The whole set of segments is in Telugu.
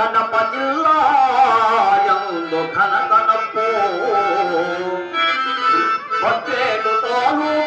కడప జిల్లా ఘన కనపు పచ్చేటు తాలూక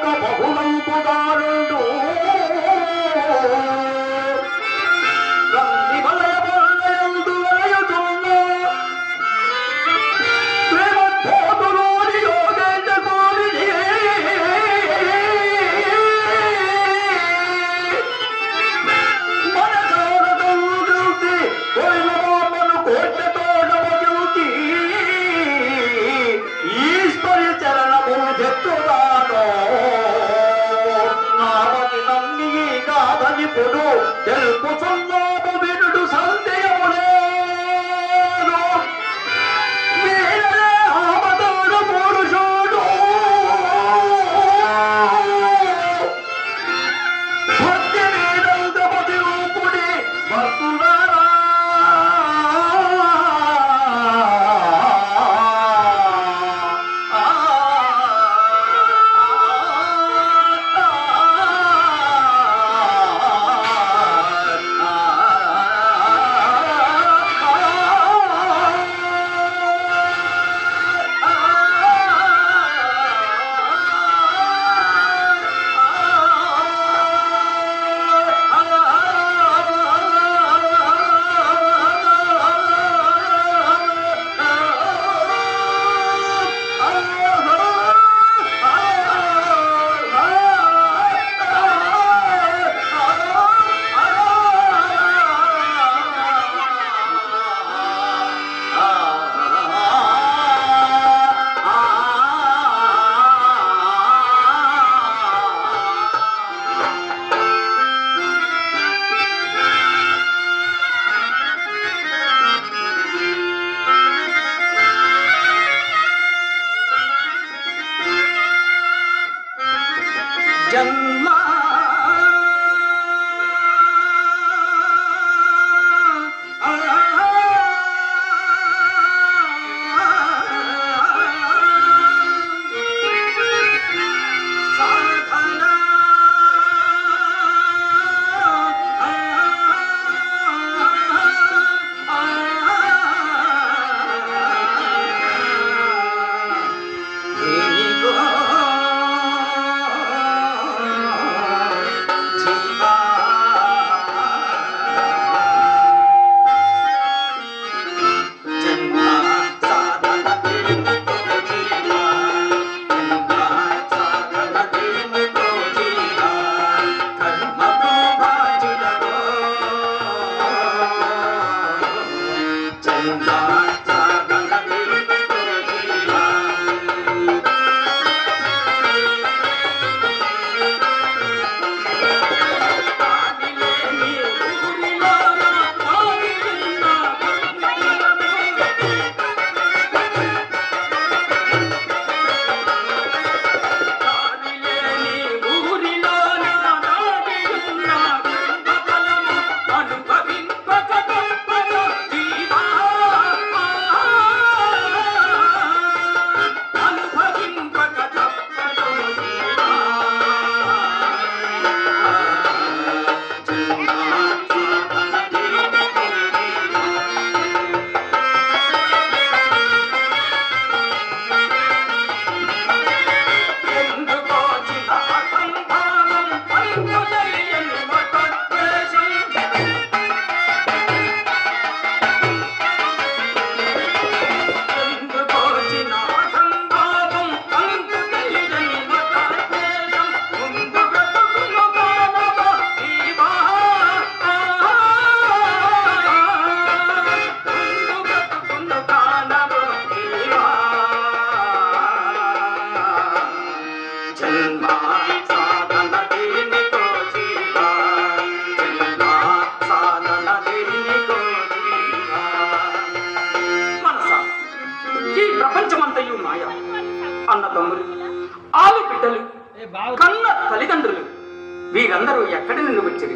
వీరందరూ ఎక్కడి నుండి వచ్చిరి?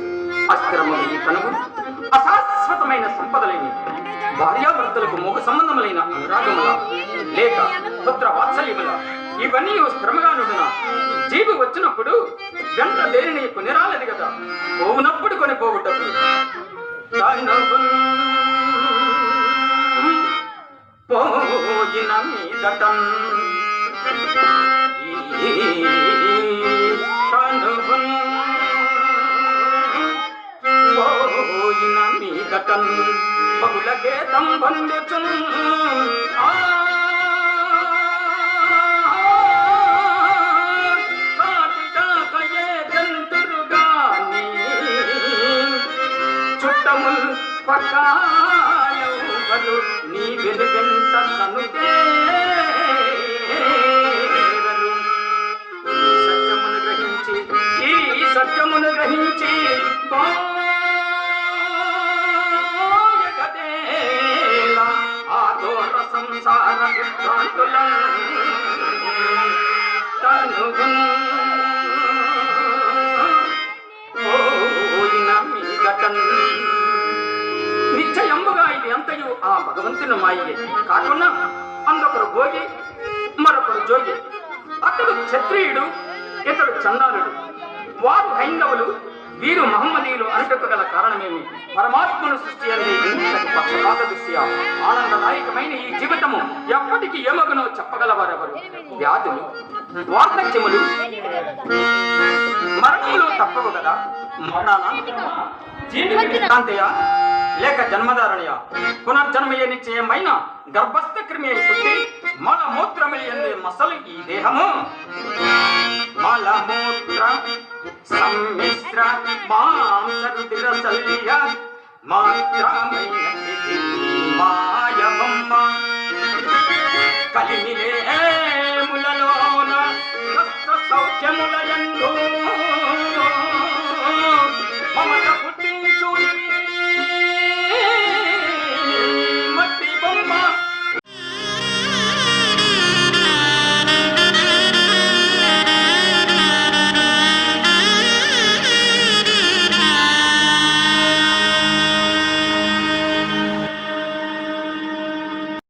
అస్త్రములు ఈ కనుగు అశాశ్వతమైన సంపదలేని భార్యాభర్తలకు మోగ సంబంధములైన అనురాగముల. లేక పుత్ర వాత్సల్యముల. ఇవన్నీ స్థిరముగా నుండిన? జీవి వచ్చినప్పుడు గంట లేని కొనిరాలది కదా పోవునప్పుడు కొని పోవుటకు పోయిన మీదటం. మీదటం బహుళ గేతం బండుచున్ ఆ కాటికాకయే నీ వెలుగంట సనుకేరరు సత్యమును గ్రహించి ఈ సత్యమును గ్రహించి బా నిశ్చయముగా ఇది ఎంతయు ఆ భగవంతుని మాయే. కాకుండా అందొకరు భోగి మరొకరు జోగి. అతడు క్షత్రియుడు ఇతడు చండాలుడు. వారు హైందవులు వీరు మహమ్మదీయులు అనుటకు గల కారణమేమి? పరమాత్మను సృష్టి అనే పక్షపాత దృష్ట్యా ఆనందదాయకమైన ఈ జీవితము ఎప్పటికీ ఏమగునో చెప్పగలవారెవరు? వ్యాధులు వార్ధక్యములు మరణములు తప్పవు కదా? మరణానంతరమా? లేక జన్మధారణయ? పునర్జన్మయ నిశ్చయమైన గర్భస్థ క్రిమి అయి పుట్టి మల మూత్రములు ఎందే మసలు ఈ దేహము. మలమూత్ర సమ్మి మిత్ర మాంసం తిరసల్య మాత్రమయ్యతి మాయమమ్మ కలిమిలేములలోన సౌఖ్యముల ఎందు మమత